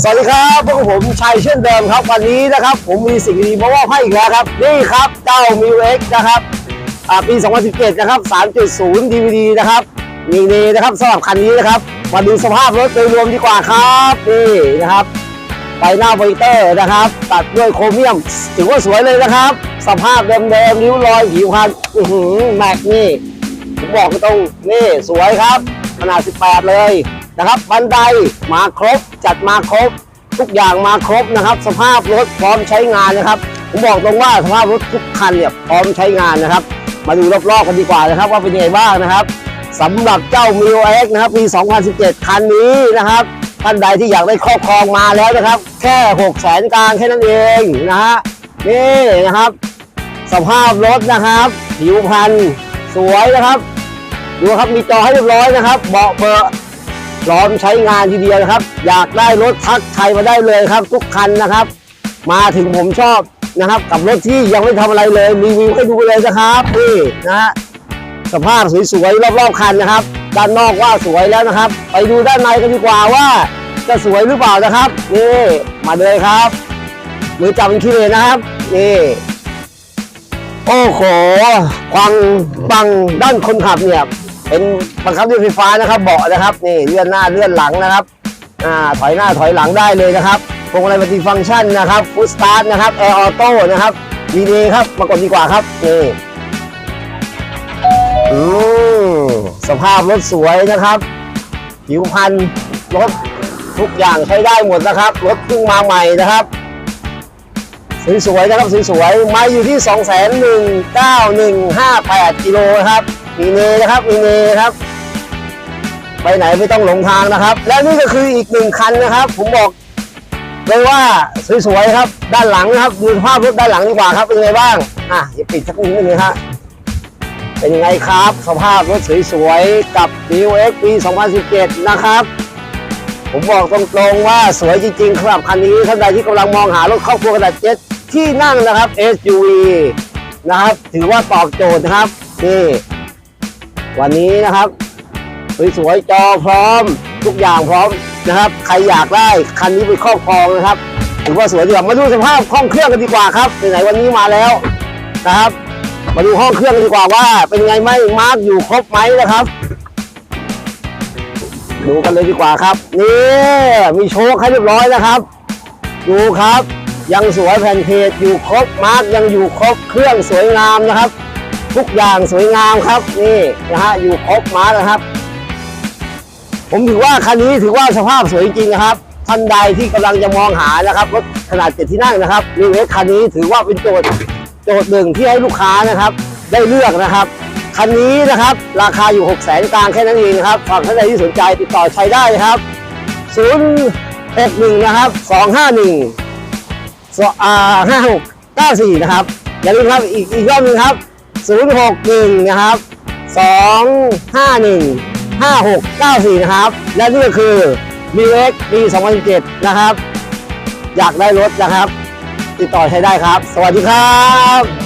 สวัสดีครับพวกผมชัยเช่นเดิมครับ วันนี้นะครับ ผมมีสิ่งดีมามอบให้อีกแล้วครับ นี่ครับเจ้า m ิวเอ็กนะครับอ่าปี 2017 นะครับ 3.0 DVD นะครับมีนี่นะครับสำหรับคันนี้นะครับ มาดูสภาพรถโดยรวมดีกว่าครับนี่นะครับไฟหน้าโปรเตอร์นะครับ ตัดด้วยโครเมียมถือว่าสวยเลยนะครับ สภาพเดิมๆริ้วรอยผิวพรรณอื้อหือแม็กนี่ผมบอกตรงนี่สวยครับขนาด 18 เลย นะครับ บันไดมาครบ จัดมาครบ ทุกอย่างมาครบนะครับ สภาพรถพร้อมใช้งานนะครับ ผมบอกตรงว่าสภาพรถทุกคันเนี่ยพร้อมใช้งานนะครับ มาดูรอบๆกันดีกว่านะครับ ว่าเป็นยังไงบ้างนะครับสำหรับเจ้า m ิ o X นะครับปี 2017 คันนี้นะครับท่านใดที่อยากได้ครอบครองมาแล้วนะครับ แค่6แสนกลางแค่นั้นเองนะฮะนี่นะครับ สภาพรถนะครับ ผิวพรรณสวยนะครับ ดูครับมีจอให้เรียบร้อยนะครับ เบาะเบอร์ พร้อมใช้งานทีเดียวนะครับ อยากได้รถทักไทยมาได้เลยครับ ทุกคันนะครับ มาถึงผมชอบนะครับ กับรถที่ยังไม่ทำอะไรเลยรีวิวให้ดูเลยนะครับนี่นะฮะสภาพสวยๆรอบๆคันนะครับ ด้านนอกว่าสวยแล้วนะครับ ไปดูด้านในกันดีกว่าว่า จะสวยหรือเปล่านะครับนี่มาเลยครับมือจับเป็นขี้เลยนะครับนี่โอ้โหฟังฟังด้านคนขับเนี่ย เป็นบังคับด้วยไฟฟ้านะครับ เบาะนะครับนี่เลื่อนหน้าเลื่อนหลังนะครับอ่าถอยหน้าถอยหลังได้เลยนะครับพวงมาลัยมัลติฟังก์ชันนะครับฟู d สตาร์ทนะครับแอร์ออโต้นะครับวีดีครับมากดดีกว่าครับนี่อืมสภาพรถสวยนะครับผิวพรรณรถทุกอย่างใช้ได้หมดนะครับรถเพิ่งมาใหม่นะครับสวยๆนะครับสวยๆมาอยู่ที่ 2 1 9 1 5 8กิโลนะครับ มีเนนะครับมีเนครับ ไปไหนไม่ต้องหลงทางนะครับ และนี่ก็คืออีกหนึ่งคันนะครับ ผมบอกเลยว่าสวยๆครับ ด้านหลังนะครับดูสภาพรถด้านหลังดีกว่าครับเป็นยังไงบ้างอะอย่าปิดสักนิดนึงนะฮะเป็นยังไงครับ สภาพรถสวยๆกับ n e w X ปี 2017 นะครับ ผมบอกตรงๆว่าสวยจริงๆสำหรับคันนี้ท่านใดที่กำลังมองหารถครอบครัวขนาดเจ็ตที่นั่งนะครับ SUV นะครับ ถือว่าตอบโจทย์นะครับนี่ วันนี้นะครับสวยๆจอพร้อม ทุกอย่างพร้อมนะครับ ใครอยากได้คันนี้ไปครอบครองนะครับถือว่าสวยดีกว่ามาดูสภาพห้องเครื่องกันดีกว่าครับไหนๆวันนี้มาแล้วนะครับ มาดูห้องเครื่องกันดีกว่าว่า เป็นไงไหมมาร์กอยู่ครบไหมนะครับ ดูกันเลยดีกว่าครับนี่มีโชคให้เรียบร้อยนะครับ ดูครับ ยังสวยแผ่นเพจอยู่ครบมาร์กยังอยู่ครบเครื่องสวยงามนะครับ ทุกอย่างสวยงามครับนี่นะฮะอยู่ครบมานะครับ ผมถือว่าคันนี้ถือว่าสภาพสวยจริงนะครับท่านใดที่กำลังจะมองหานะครับรถขนาดเจ็ดที่นั่งนะครับรีเวสคันนี้ถือว่าเป็นโจทย์โจทย์หนึ่งที่ให้ลูกค้านะครับ ได้เลือกนะครับคันนี้นะครับราคาอยู่ 6 0 0 0 0 0กลางแค่นั้นเองนะครับฝากท่านใดที่สนใจติดต่อใช้ได้ครับ 061 นะครับ 251สอ่า5694 นะครับ อย่าลืมครับอีกอีกรอบหนึงครับ 061 นะครับ 251 5694 นะครับ และนี่ก็คือ b x ปี2017 นะครับ อยากได้รถนะครับ ติดต่อใช้ได้ครับ สวัสดีครับ